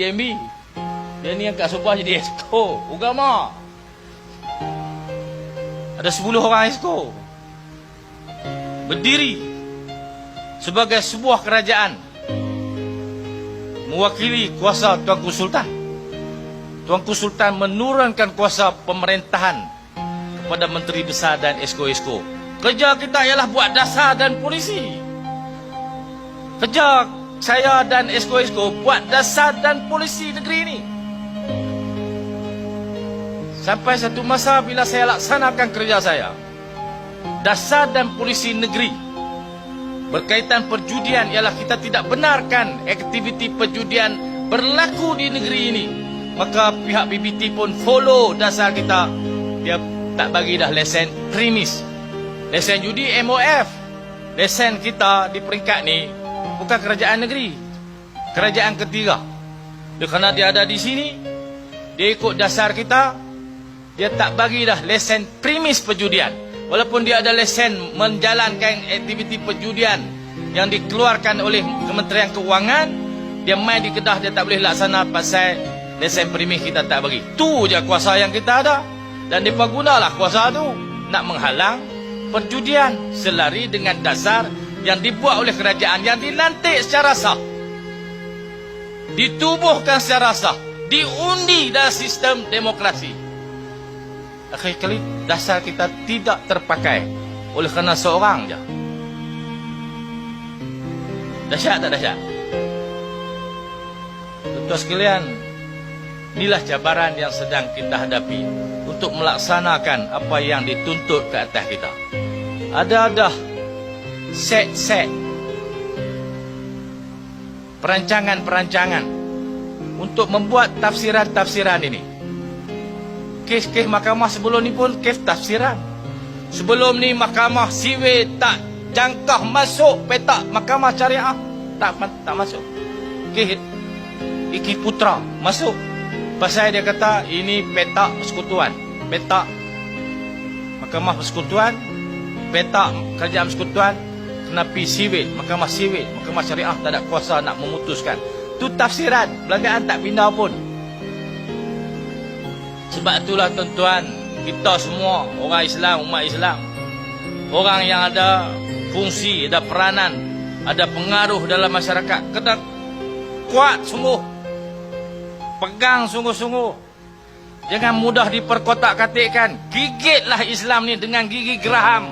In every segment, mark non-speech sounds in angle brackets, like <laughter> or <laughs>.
DMB. Dia ni angkat sumpah jadi esko. Ugama. Ada 10 orang esko. Berdiri sebagai sebuah kerajaan mewakili kuasa Tuanku Sultan. Tuanku Sultan menurunkan kuasa pemerintahan kepada menteri besar dan esko-esko. Kerja kita ialah buat dasar dan polisi. Kerja saya dan esko-esko buat dasar dan polisi negeri ini. Sampai satu masa bila saya laksanakan kerja saya, dasar dan polisi negeri berkaitan perjudian ialah kita tidak benarkan aktiviti perjudian berlaku di negeri ini. Maka pihak BBT pun follow dasar kita. Dia tak bagi dah lesen premis. Lesen judi MOF. Lesen kita di peringkat ni bukan kerajaan negeri. Kerajaan ketiga. Dia kerana dia ada di sini, dia ikut dasar kita, dia tak bagi dah lesen premis perjudian. Walaupun dia ada lesen menjalankan aktiviti perjudian yang dikeluarkan oleh Kementerian Keuangan, dia main di Kedah dia tak boleh laksana pasal lesen premis kita tak bagi. Tu je kuasa yang kita ada. Dan dia gunalah kuasa tu nak menghalang perjudian selari dengan dasar yang dibuat oleh kerajaan yang dilantik secara sah. Ditubuhkan secara sah. Diundi dalam sistem demokrasi. Akhir kali dasar kita tidak terpakai oleh kerana seorang je. Dahsyat tak dahsyat? Tuan sekalian, inilah cabaran yang sedang kita hadapi untuk melaksanakan apa yang dituntut ke atas kita. Ada-ada set-set perancangan-perancangan untuk membuat tafsiran-tafsiran ini kes-kes mahkamah sebelum ni pun kes tafsiran. Sebelum ni mahkamah siwe tak jangkah masuk petak mahkamah syariah. Tak tak masuk. Kes Iki Putra masuk. Pasal dia kata ini petak persekutuan. Petak mahkamah persekutuan. Petak kerajaan persekutuan. Pergi siwit. Mahkamah siwit. Mahkamah syariah tak ada kuasa nak memutuskan. Tu tafsiran. Perlembagaan tak pindah pun. Sebab itulah tuan-tuan, kita semua orang Islam, umat Islam. Orang yang ada fungsi, ada peranan, ada pengaruh dalam masyarakat. Kena kuat sungguh. Pegang sungguh-sungguh. Jangan mudah diperkotak-katikkan. Gigitlah Islam ni dengan gigi geraham.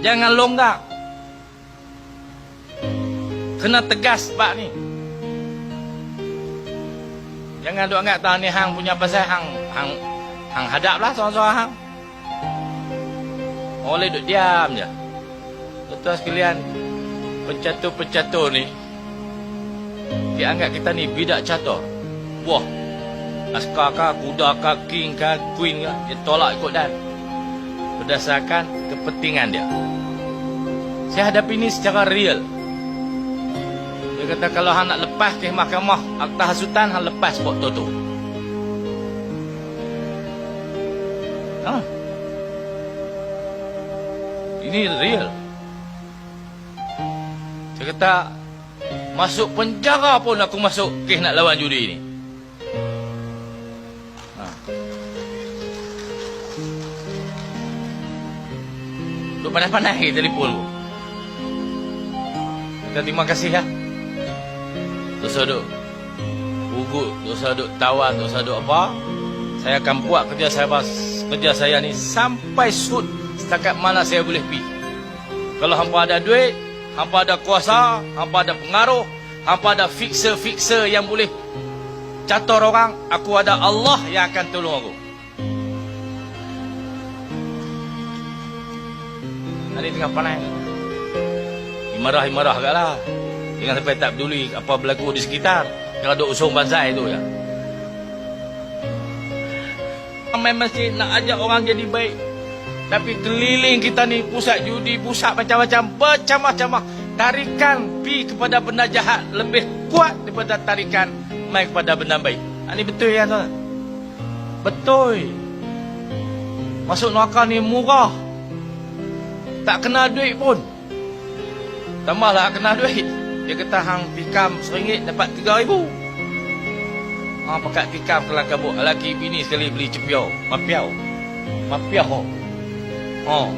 Jangan longgak. Kena tegas sebab ni. Jangan duk anggap tahu ni hang punya pasal hang hang Hang hadap lah seorang-seorang hang. Oleh duduk diam je. Tuan sekalian, pencatur-pencatur ni, dia anggap kita ni bidak catur. Wah, askar kah, kuda kah, king kah, queen kah, dia tolak ikut dan. Berdasarkan kepentingan dia. Saya hadapi ini secara real. Dia kata kalau hang nak lepas ke mahkamah akta hasutan, hang lepas waktu tu. Ha? Ini real. Saya kata, masuk penjara pun aku masuk kes nak lawan judi ni. Ha. Duk panas-panas ke telefon tu. Terima kasih ya. Dosa duk ugut, dosa duk tawar, dosa duk apa. Saya akan buat kerja saya kerja saya ni sampai sud setakat mana saya boleh pi. Kalau hampa ada duit, hampa ada kuasa, hampa ada pengaruh, hampa ada fixer-fixer yang boleh catur orang, aku ada Allah yang akan tolong aku. Hari tengah panas. Imarah-imarah agaklah. Jangan sampai tak peduli apa berlaku di sekitar. Kalau duk usung banzai tu ya main masjid nak ajak orang jadi baik. Tapi keliling kita ni pusat judi, pusat macam-macam, bercamah-camah. Tarikan pi kepada benda jahat lebih kuat daripada tarikan mai kepada benda baik. Ini betul ya tuan? Betul. Masuk neraka ni murah. Tak kena duit pun. Tambahlah kena duit. Dia kata hang pikam seringgit dapat tiga ribu. Ah, pakat tikam kelang kabut. Laki bini sekali beli cepiau. Mapiau. Mapiau. Oh.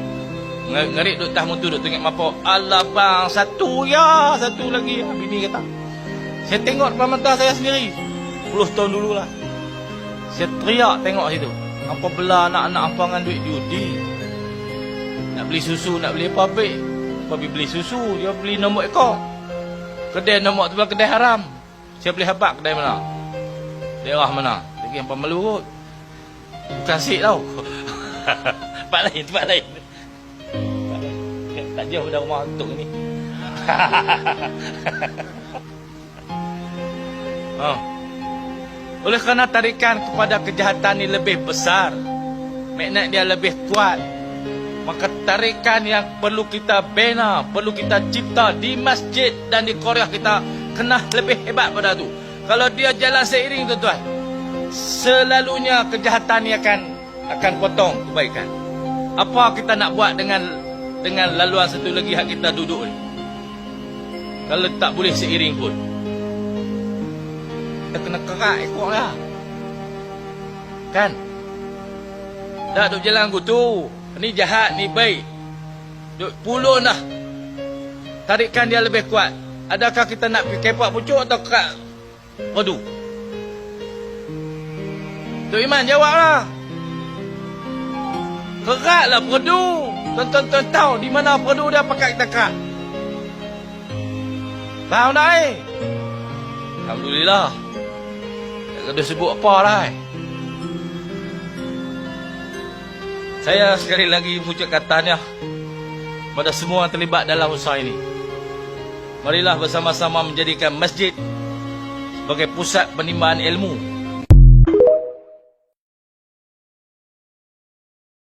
Ng- Ngerik duk tah mutu duk tengok mapo. Alah bang, satu ya, satu lagi. Ah, Bini kata. Saya tengok depan mata saya sendiri. 10 tahun dulu lah. Saya teriak tengok situ. Apa belah anak-anak apa dengan duit judi. Nak beli susu, nak beli apa baik. Apa beli susu, dia beli nombor ekor. Kedai nombor tu adalah kedai haram. Saya beli habak kedai mana? Daerah mana? Lagi yang pemalu kot. Bukan sik tau. <laughs> tempat lain, tempat lain. Tak jauh dari rumah untuk ni. oh. <laughs> Oleh kerana tarikan kepada kejahatan ini lebih besar. Magnet dia lebih kuat. Maka tarikan yang perlu kita bina, perlu kita cipta di masjid dan di Korea kita kena lebih hebat pada tu. Kalau dia jalan seiring tuan-tuan, selalunya kejahatan ni akan akan potong kebaikan. Apa kita nak buat dengan dengan laluan satu lagi hak kita duduk ni? Kalau tak boleh seiring pun. Kita kena kerak ekor lah. Kan? Dah duk jalan aku tu. Ni jahat, ni baik. Duk puluh dah. Tarikan dia lebih kuat. Adakah kita nak pergi kepak pucuk atau kerak padu? Tok Iman jawablah. Keraklah padu. Tuan-tuan tahu di mana padu dia pakai kita kerak. Faham tak eh? Alhamdulillah. Tak kena sebut apa lah eh. Saya sekali lagi mengucapkan tahniah kepada semua yang terlibat dalam usaha ini. Marilah bersama-sama menjadikan masjid sebagai pusat penimbangan ilmu